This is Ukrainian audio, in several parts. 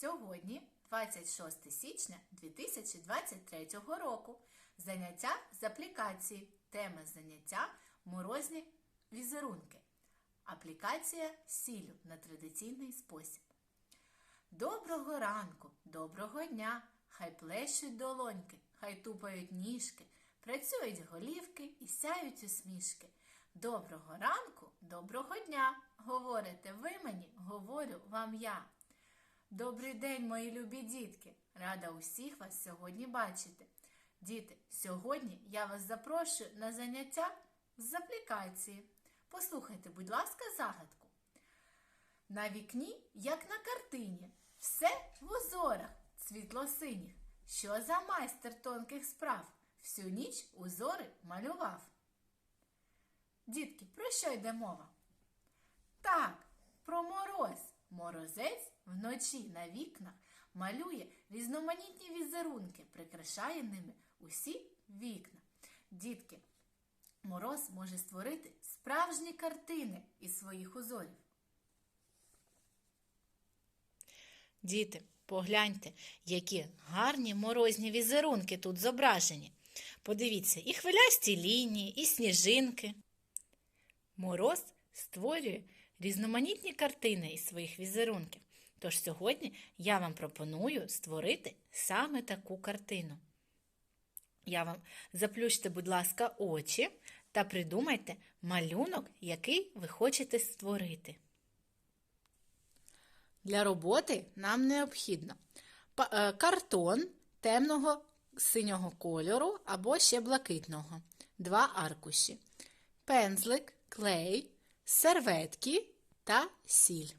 Сьогодні 26 січня 2023 року. Заняття з аплікації. Тема заняття морозні візерунки. Аплікація сіллю на традиційний спосіб. Доброго ранку, доброго дня! Хай плещуть долоньки, хай тупають ніжки, працюють голівки і сяють усмішки. Доброго ранку, доброго дня! Говорите ви мені, говорю вам я. Добрий день, мої любі дітки! Рада усіх вас сьогодні бачити. Діти, сьогодні я вас запрошую на заняття з аплікації. Послухайте, будь ласка, загадку. На вікні, як на картині, все в узорах світло-синіх. Що за майстер тонких справ? Всю ніч узори малював. Дітки, про що йде мова? Так, про мороз. Морозець вночі на вікнах малює різноманітні візерунки, прикрашає ними усі вікна. Дітки, мороз може створити справжні картини із своїх узорів. Діти, погляньте, які гарні морозні візерунки тут зображені. Подивіться, і хвилясті лінії, і сніжинки. Мороз створює різноманітні картини із своїх візерунків. Тож сьогодні я вам пропоную створити саме таку картину. Я вам заплющте, будь ласка, очі та придумайте малюнок, який ви хочете створити. Для роботи нам необхідно е, картон темного синього кольору або ще блакитного, два аркуші, пензлик, клей, серветки та сіль.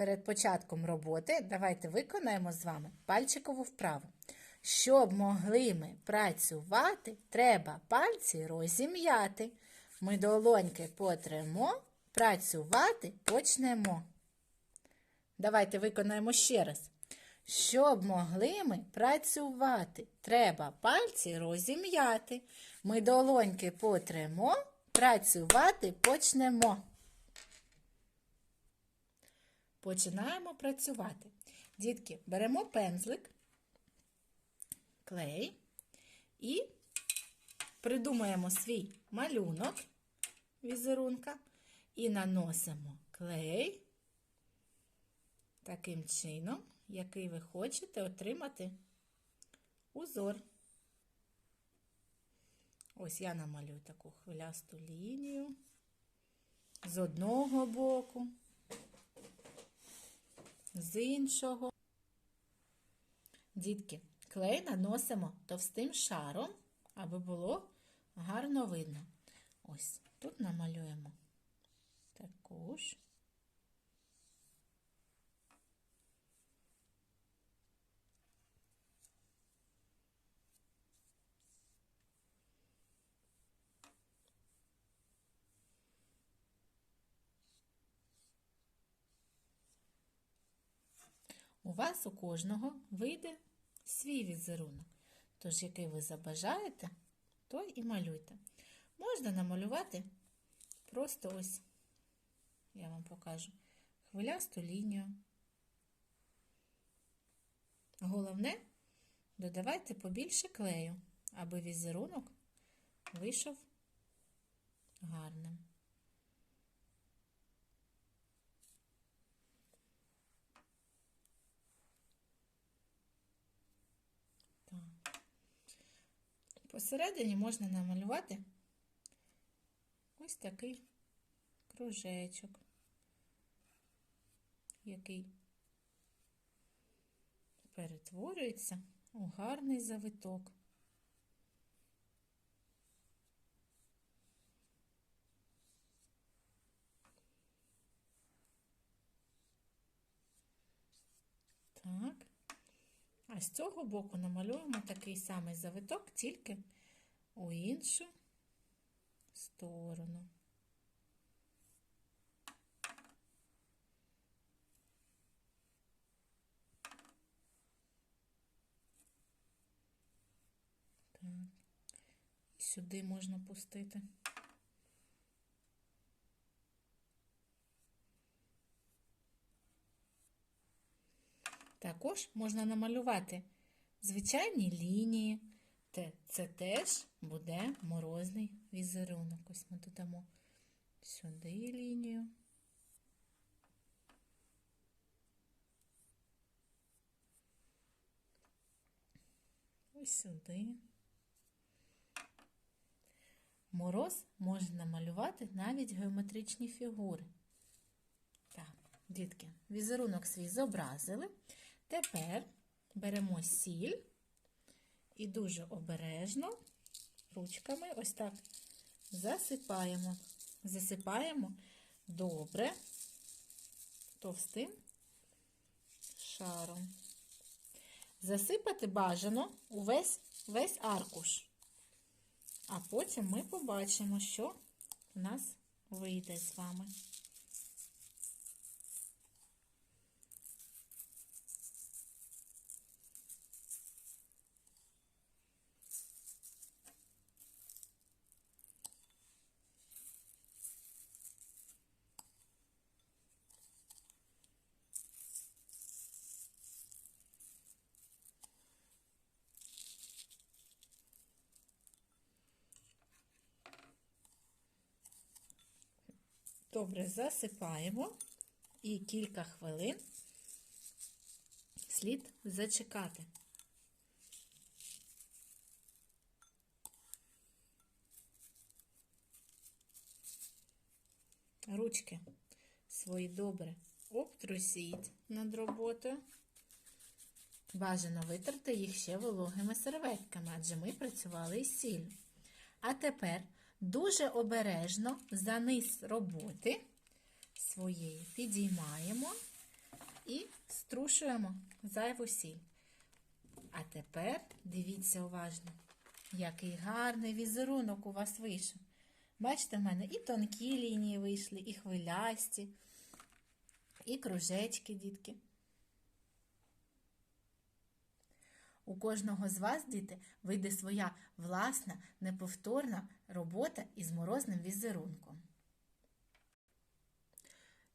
Перед початком роботи давайте виконаємо з вами пальчикову вправу. Щоб могли ми працювати, треба пальці розім'яти. Ми долоньки потремо, працювати почнемо. Давайте виконаємо ще раз. Щоб могли ми працювати, треба пальці розім'яти. Ми долоньки потремо, працювати почнемо. Починаємо працювати. Дітки, беремо пензлик, клей і придумаємо свій малюнок візерунка і наносимо клей таким чином, який ви хочете отримати узор. Ось я намалюю таку хвилясту лінію з одного боку, з іншого. Дітки, клей наносимо товстим шаром, аби було гарно видно. Ось тут намалюємо таку У вас у кожного вийде свій візерунок. Тож, який ви забажаєте, той і малюйте. Можна намалювати просто ось, я вам покажу, хвилясту лінію. Головне, додавайте побільше клею, аби візерунок вийшов гарним. Так. Посередині можна намалювати ось такий кружечок, який перетворюється у гарний завиток. Так. З цього боку намалюємо такий самий завиток, тільки у іншу сторону. Так. Сюди можна пустити. Також можна намалювати звичайні лінії. Це теж буде морозний візерунок. Ось ми додамо сюди лінію. Ось сюди. Мороз може намалювати навіть геометричні фігури. Так, дітки, візерунок свій зобразили. Тепер беремо сіль і дуже обережно ручками ось так засипаємо. Засипаємо добре товстим шаром. Засипати бажано увесь весь аркуш. А потім ми побачимо, що в нас вийде з вами. Добре, засипаємо і кілька хвилин слід зачекати. Ручки свої добре обтрусіть над роботою. Бажано витерти їх ще вологими серветками, адже ми працювали із сіллю. А тепер дуже обережно за низ роботи своєї підіймаємо і струшуємо зайву сіль. А тепер дивіться уважно, який гарний візерунок у вас вийшов. Бачите, в мене і тонкі лінії вийшли, і хвилясті, і кружечки, дітки. У кожного з вас, діти, вийде своя власна, неповторна робота із морозним візерунком.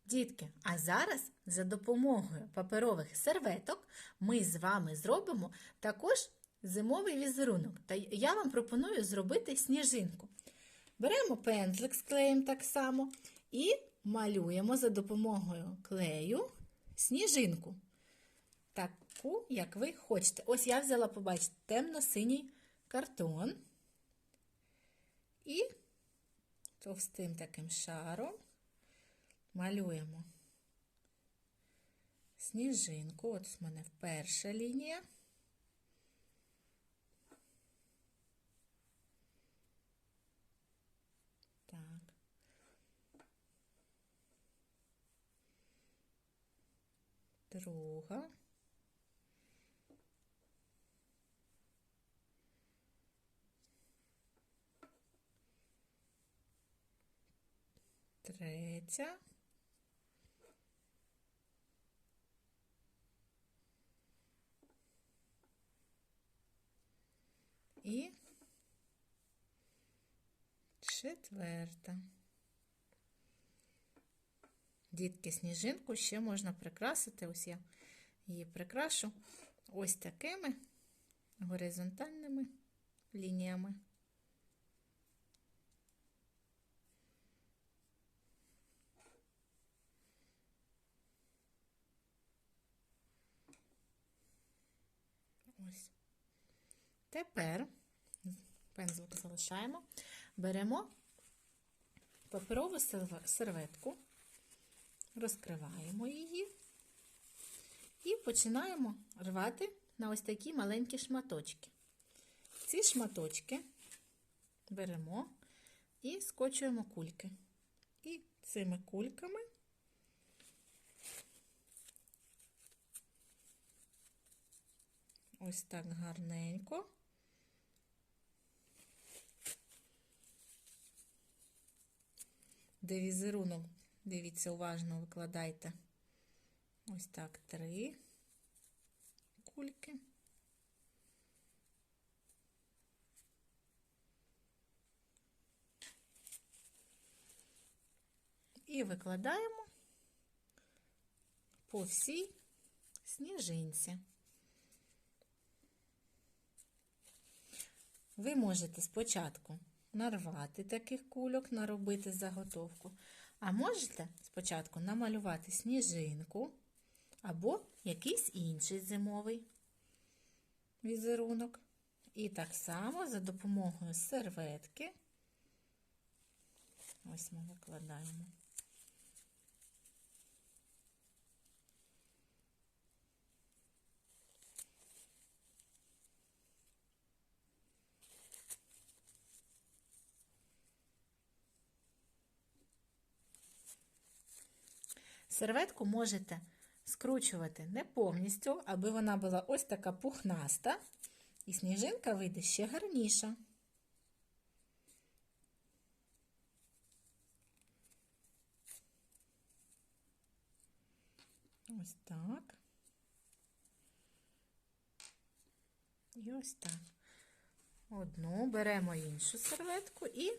Дітки, а зараз за допомогою паперових серветок ми з вами зробимо також зимовий візерунок. Та я вам пропоную зробити сніжинку. Беремо пензлик з клеєм так само і малюємо за допомогою клею сніжинку. Таку, як ви хочете. Ось я взяла, побачите, темно-синій картон. І товстим таким шаром малюємо сніжинку. От у мене перша лінія. Друга. Третя. І четверта. Дітки, сніжинку ще можна прикрасити. Ось я її прикрашу ось такими горизонтальними лініями. Ось. Тепер пензлик залишаємо, беремо паперову серветку, розкриваємо її і починаємо рвати на ось такі маленькі шматочки. Ці шматочки беремо і скочуємо кульки. І цими кульками ось так гарненько. Де візерунок, дивіться, уважно викладайте. Ось так три кульки. І викладаємо по всій сніжинці. Ви можете спочатку нарвати таких кульок, наробити заготовку, а можете спочатку намалювати сніжинку або якийсь інший зимовий візерунок. І так само за допомогою серветки, ось ми викладаємо. Серветку можете скручувати не повністю, аби вона була ось така пухнаста, і сніжинка вийде ще гарніша. Ось так. І ось так. Одну беремо іншу серветку і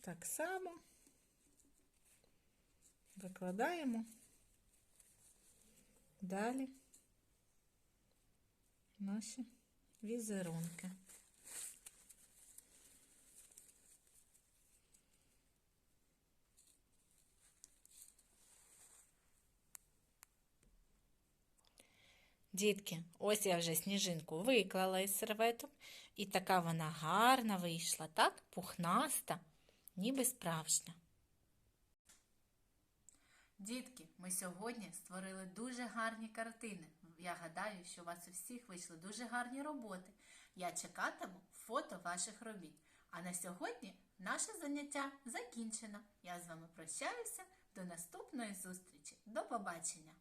так само викладаємо далі наші візерунки. Дітки, ось я вже сніжинку виклала із серветок, і така вона гарна вийшла, так? Пухнаста, ніби справжня. Дітки, ми сьогодні створили дуже гарні картини. Я гадаю, що у вас у всіх вийшли дуже гарні роботи. Я чекатиму фото ваших робіт. А на сьогодні наше заняття закінчено. Я з вами прощаюся. До наступної зустрічі. До побачення!